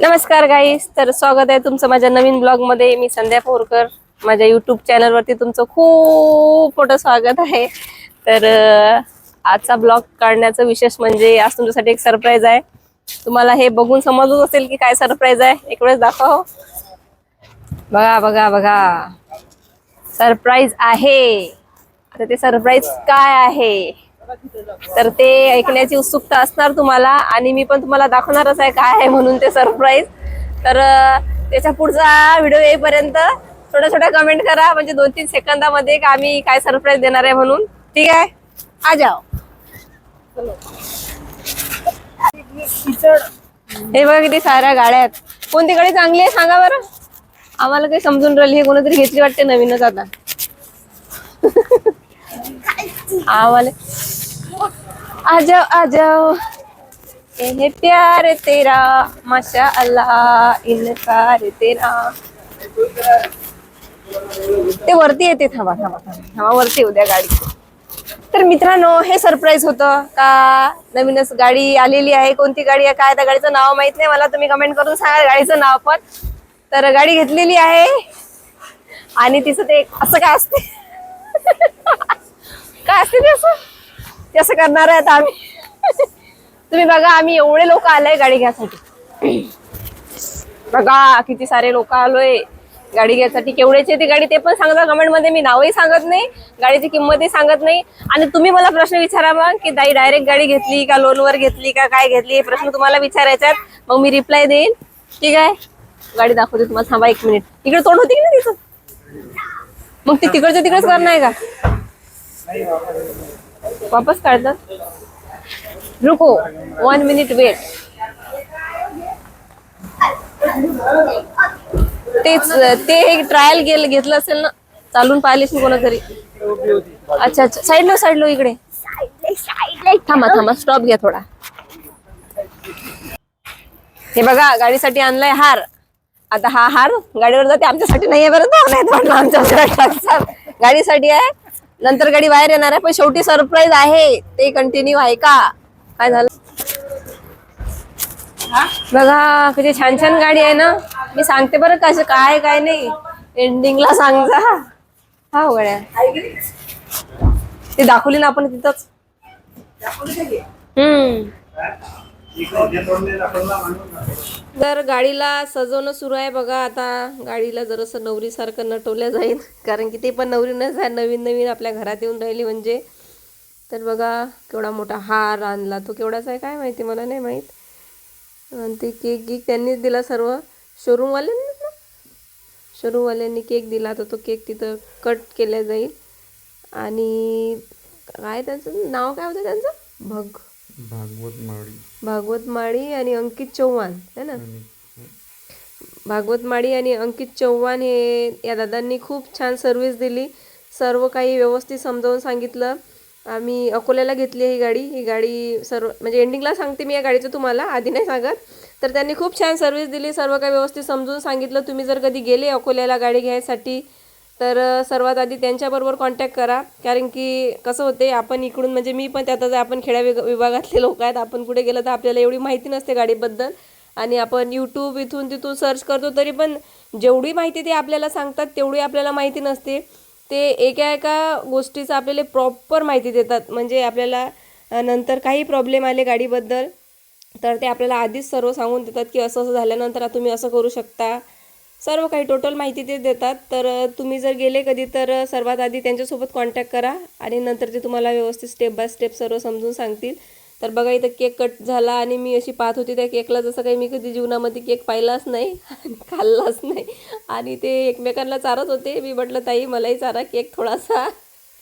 नमस्कार गाईस तर स्वागत आहे तुमचं माझ्या नवीन ब्लॉगमध्ये मी संध्या पोरकर. माझ्या युट्यूब चॅनलवरती तुमचं खूप मोठं स्वागत आहे. तर आजचा ब्लॉग काढण्याचं विशेष म्हणजे आज तुमच्यासाठी एक सरप्राईज आहे. तुम्हाला हे बघून समजत असेल की काय सरप्राईज आहे. एक वेळेस दाखव. बघा बघा बघा. सरप्राईज आहे. आता ते सरप्राईज काय आहे? तर ते ऐकण्याची उत्सुकता असणार तुम्हाला आणि मी पण तुम्हाला दाखवणारच आहे काय आहे म्हणून ते सरप्राईज तर त्याच्या पुढचा व्हिडिओ येईपर्यंत छोट्या छोट्या कमेंट करा. म्हणजे दोन तीन सेकंदामध्ये का आम्ही काय सरप्राईज देणार आहे म्हणून. ठीक आहे? आ जाओ. हे बघा किती साऱ्या गाड्या आहेत. कोणती गाडी चांगली आहे सांगा बरं. आम्हाला काही समजून राहिली हे कोणतरी घेतली वाटते नवीनच आता. आम्हाला आ जाओ आ जाओ ये है प्यार तेरा माशा अल्लाह इनकार तेरा. ते वरती येते थांबा थांबा थांबा थांबा वरती उद्या गाडी. तर मित्रांनो हे सरप्राईज होतं का? नवीनच गाडी आलेली आहे. कोणती गाडी आहे? काय? त्या गाडीचं नाव माहीत नाही. मला तुम्ही कमेंट करून सांगा गाडीचं नाव पण. तर गाडी घेतलेली आहे. आणि तिचं ते असं काय असते? काय असते ते असं? कसं असं करणार आहेत आम्ही. तुम्ही बघा आम्ही एवढे लोक आलोय गाडी घ्यायसाठी. बघा किती सारे लोक आलोय गाडी घ्यायसाठी. केवढ्याची ती गाडी ते पण सांगा कमेंटमध्ये मी नावही सांगत नाही गाडीची किंमतही सांगत नाही. आणि तुम्ही मला प्रश्न विचारा मग की दाई डायरेक्ट गाडी घेतली का लोनवर घेतली का काय घेतली? हे प्रश्न तुम्हाला विचारायचा मग मी रिप्लाय देईन. ठीक आहे? गाडी दाखवते तुम्हाला. थांबा एक मिनिट इकडे तोंड होती की नाही तिथं मग ती तिकडचं तिकडेच करणार आहे का? वापस काढतात? रुको वन मिनिट वेट तेच ते एक ट्रायल गेल घेतलं असेल ना चालून पाहिलेच ना कोणातरी. अच्छा अच्छा साईडलो साईडलो इकडे. थांबा थांबा स्टॉप घ्या थोडा. हे बघा गाडीसाठी आणलाय हार. आता हा हार गाडीवर जाते आमच्यासाठी नाही आहे बरं तो. नाही आमच्या गाडीसाठी आहे. नंतर गाडी बाहेर येणार आहे पण शेवटी सरप्राईज आहे. ते कंटिन्यू आहे का? काय झालं? बघा किती छान छान गाडी आहे ना. मी सांगते बरं कसं काय काय नाही. एंडिंगला सांगता हा हो गड्या ते दाखवली ना आपण तिथंच. हम्म. तर गाडीला सजवणं सुरू आहे बघा. आता गाडीला जरासं नवरीसारखं नटवल्या जाईल. कारण की ते पण नवरीनच आहे नवीन नवीन आपल्या घरात येऊन राहिली म्हणजे. तर बघा केवढा मोठा हार आणला. तो केवढाचा आहे काय माहिती मला नाही माहीत. आणि ते केक गिक त्यांनीच दिला सर्व. शोरूमवाल्यांनी ना? शोरूमवाल्यांनी केक दिला तर तो केक तिथं कट केला जाईल. आणि काय त्यांचं? नाव काय होतं त्यांचं? भग. भागवत माळी. भागवत माळी आणि अंकित चव्हाण है ना? भागवत माळी आणि अंकित चव्हाण हे या दादांनी खूप छान सर्व्हिस दिली. सर्व काही व्यवस्थित समजावून सांगितलं. आम्ही अकोल्याला घेतली ही गाडी. ही गाडी सर्व म्हणजे एंडिंगला सांगते मी या गाडीचं तुम्हाला आधी नाही सांगत. तर त्यांनी खूप छान सर्व्हिस दिली. सर्व काही व्यवस्थित समजून सांगितलं. तुम्ही जर कधी गेले अकोल्याला गाडी घ्यायसाठी तर सर्वात आधी त्यांच्याबरोबर कॉन्टॅक्ट करा. कारण की कसं होते आपण इकडून म्हणजे मी पण त्यातच आपण खेड्या विग- विभागातले लोक आहेत. आपण कुठे गेलं तर आपल्याला एवढी माहिती नसते गाडीबद्दल. आणि आपण यूट्यूब इथून तिथून सर्च करतो तरी पण जेवढी माहिती ते आपल्याला सांगतात तेवढी आपल्याला माहिती नसते. ते एका एका गोष्टीचं आपल्याला प्रॉपर माहिती देतात. म्हणजे आपल्याला नंतर काही प्रॉब्लेम आले गाडीबद्दल तर ते आपल्याला आधीच सर्व सांगून देतात की असं असं झाल्यानंतर आता तुम्ही असं करू शकता. सर्व काही टोटल माहिती ते देतात. तर तुम्ही जर गेले कधी तर सर्वात आधी त्यांच्यासोबत कॉन्टॅक्ट करा आणि नंतर ते तुम्हाला व्यवस्थित स्टेप बाय स्टेप सर्व समजून सांगतील. तर बघा इथं केक कट झाला आणि मी अशी पाहत होती त्या केकला जसं काही मी कधी जीवनामध्ये केक पाहिलाच नाही आणि खाल्लाच नाही. आणि ते एकमेकांना चारत होते. मी म्हटलं ताई मलाही चारा केक थोडासा.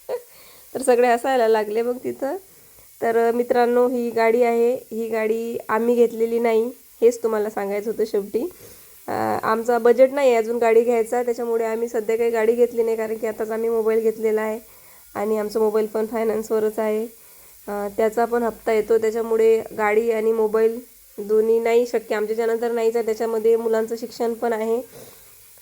तर सगळे हसायला लागले मग तिथं. तर मित्रांनो ही गाडी आहे. ही गाडी आम्ही घेतलेली नाही. हेच तुम्हाला सांगायचं होतं शेवटी. आमचा बजेट नाही आहे अजून गाडी घ्यायचा त्याच्यामुळे आम्ही सध्या काही गाडी घेतली नाही कारण की आताच आम्ही मोबाईल घेतलेला आहे आणि आमचा मोबाईल पण फायनान्सवरच आहे. त्याचा पण हप्ता येतो त्याच्यामुळे गाडी आणि मोबाईल दोन्ही नाही शक्य. आमच्याच्यानं तर नाहीच आहे त्याच्यामध्ये मुलांचं शिक्षण पण आहे.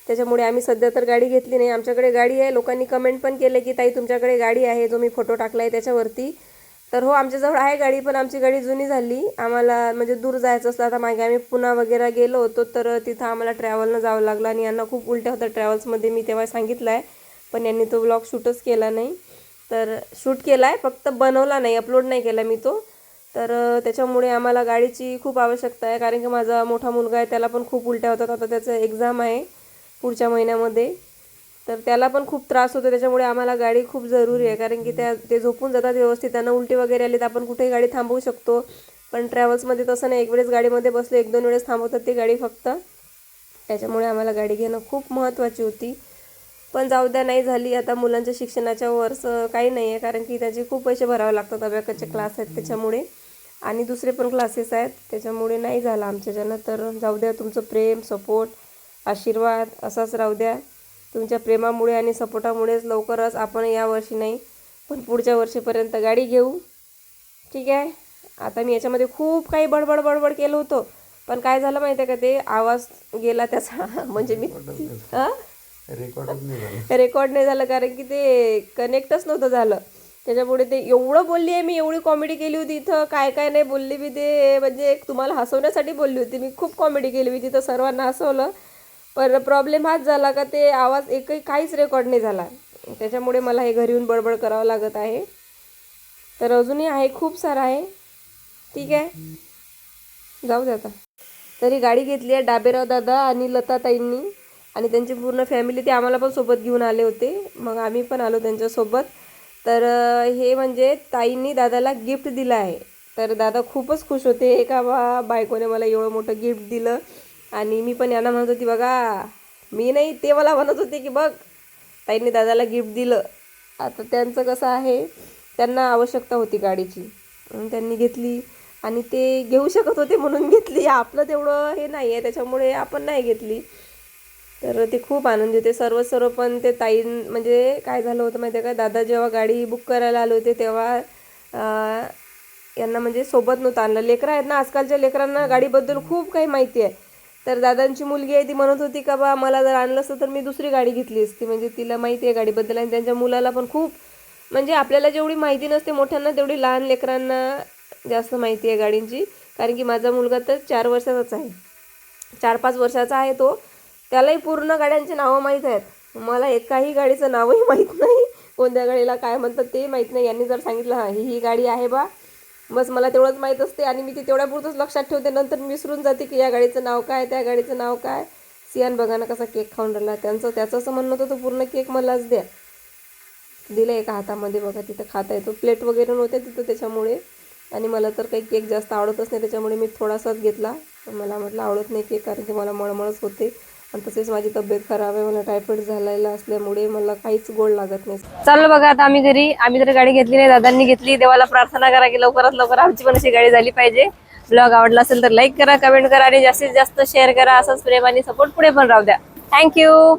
त्याच्यामुळे आम्ही सध्या तर गाडी घेतली नाही. आमच्याकडे गाडी आहे लोकांनी कमेंट पण केले की ताई तुमच्याकडे गाडी आहे जो मी फोटो टाकला आहे त्याच्यावरती. तर हो आमच्याजवळ आहे गाडी पण आमची गाडी जुनी झाली. आम्हाला म्हणजे दूर जायचं असलं आता मागे आम्ही पुणा वगैरे गेलो होतो तर तिथं आम्हाला ट्रॅव्हलनं जावं लागलं आणि यांना खूप उलट्या होत्या ट्रॅव्हल्समध्ये मी तेव्हा सांगितलं आहे पण यांनी तो ब्लॉग शूटच केला नाही. तर शूट केला आहे फक्त बनवला नाही अपलोड नाही केला मी तो. तर त्याच्यामुळे आम्हाला गाडीची खूप आवश्यकता आहे कारण की माझा मोठा मुलगा आहे त्याला पण खूप उलट्या होतात. आता त्याचं एक्झाम आहे पुढच्या महिन्यामध्ये. तर त्याला पण खूप त्रास होतो. त्याच्यामुळे आम्हाला गाडी खूप जरुरी आहे. कारण की त्या ते झोपून जातात व्यवस्थित. त्यांना उलटी वगैरे आली तर आपण कुठेही गाडी थांबवू शकतो. पण ट्रॅव्हल्समध्ये तसं नाही. एक वेळेस गाडीमध्ये बसलो एक दोन वेळेस थांबवतात ती गाडी फक्त. त्याच्यामुळे आम्हाला गाडी घेणं खूप महत्त्वाची होती. पण जाऊ द्या नाही झाली. आता मुलांच्या शिक्षणाच्या वरच काही नाही आहे. कारण की त्याचे खूप पैसे भरावे लागतात. अभ्याकाचे क्लास आहेत त्याच्यामुळे. आणि दुसरे पण क्लासेस आहेत. त्याच्यामुळे नाही झालं आमच्याच्यानं तर जाऊ द्या तुमचं प्रेम सपोर्ट आशीर्वाद असाच राहू द्या. तुमच्या प्रेमामुळे आणि सपोर्टामुळेच लवकरच आपण या वर्षी नाही पण पुढच्या वर्षीपर्यंत गाडी घेऊ. ठीक आहे? आता मी याच्यामध्ये खूप काही बडबड बडबड केलं होतं. पण काय झालं माहिती आहे का ते? आवाज गेला त्याचा. म्हणजे मी रेकॉर्ड नाही झालं. कारण की ते कनेक्टच नव्हतं झालं. त्याच्यामुळे ते एवढं बोलली आहे मी एवढी कॉमेडी केली होती इथं. काय काय नाही बोलली मी ते. म्हणजे एक तुम्हाला हसवण्यासाठी बोलली होती. मी खूप कॉमेडी केली होती तिथं. सर्वांना हसवलं. पर प्रॉब्लेम हाच झाला का ते आवाज एकही काहीच रेकॉर्ड नाही झाला. त्याच्यामुळे मला हे घरी येऊन बडबड करावं लागत आहे. तर अजूनही आहे खूप सारं आहे. ठीक आहे. जाऊ दे आता. तरी गाडी घेतली आहे डाबेराव दादा आणि लताताईंनी. आणि त्यांची पूर्ण फॅमिली ते आम्हाला पण सोबत घेऊन आले होते. मग आम्ही पण आलो त्यांच्यासोबत. तर हे म्हणजे ताईंनी दादाला गिफ्ट दिलं आहे. तर दादा खूपच खुश होते. एका बा बायकोने मला एवढं मोठं गिफ्ट दिलं. आणि मी पण यांना म्हणत होती बघा मी नाही ते मला म्हणत होते की बघ ताईंनी दादाला गिफ्ट दिलं. आता त्यांचं कसं आहे त्यांना आवश्यकता होती गाडीची. म्हणून त्यांनी घेतली आणि ते घेऊ शकत होते म्हणून घेतली. आपलं तेवढं हे नाही आहे त्याच्यामुळे आपण नाही घेतली. तर ते खूप आनंद होते. सर्व सर्व पण ते ताईं म्हणजे काय झालं होतं माहिती आहे का? दादा जेव्हा गाडी बुक करायला आले होते तेव्हा यांना म्हणजे सोबत नव्हतं आणलं. लेकरं आहेत ना आजकालच्या लेकरांना गाडीबद्दल खूप काही माहिती आहे तर दादांची मुलगी आहे ती म्हणत होती का बा मला जर आणलं असतं तर मी दुसरी गाडी घेतली असती. म्हणजे तिला माहिती आहे गाडीबद्दल आणि त्यांच्या मुलाला पण खूप म्हणजे आपल्याला जेवढी माहिती नसते मोठ्यांना तेवढी लहान लेकरांना जास्त माहिती आहे गाडींची. कारण की माझा मुलगा तर चार वर्षाचाच आहे. चार पाच वर्षाचा आहे तो. त्यालाही पूर्ण गाड्यांची नावं माहीत आहेत. मला एकाही गाडीचं नावही माहीत नाही. कोणत्या गाडीला काय म्हणतात ते माहीत नाही. यांनी जर सांगितलं हां ही ही गाडी आहे बा. बस मला तेवढंच माहीत असते आणि मी ते तेवढ्यापुरतंच लक्षात ठेवते. नंतर मी विसरून जाते की या गाडीचं नाव काय त्या गाडीचं नाव काय. सियान बघा ना कसा केक खाऊन राहिला. त्यांचं त्याचं असं म्हणणं होतं तो पूर्ण केक मलाच द्या. दिलं एका हातामध्ये बघा तिथं खाता येतो. प्लेट वगैरे नव्हते तिथं त्याच्यामुळे. आणि मला तर काही केक जास्त आवडतच नाही त्याच्यामुळे मी थोडासाच घेतला. मला म्हटलं आवडत नाही केक कारण की मला मळमळच होते. आणि तसेच माझी तब्येत खराब आहे मला टायफॉइड झालेला असल्यामुळे मला काहीच गोड लागत नाही. चाललो बघा आता आम्ही घरी. आम्ही तर गाडी घेतली नाही दादांनी घेतली. देवाला प्रार्थना करा की लवकरात लवकर आमची पण अशी गाडी झाली पाहिजे. ब्लॉग आवडला असेल तर लाईक करा कमेंट करा आणि जास्तीत जास्त शेअर करा. असंच प्रेम आणि सपोर्ट पुढे पण राहू द्या. थँक्यू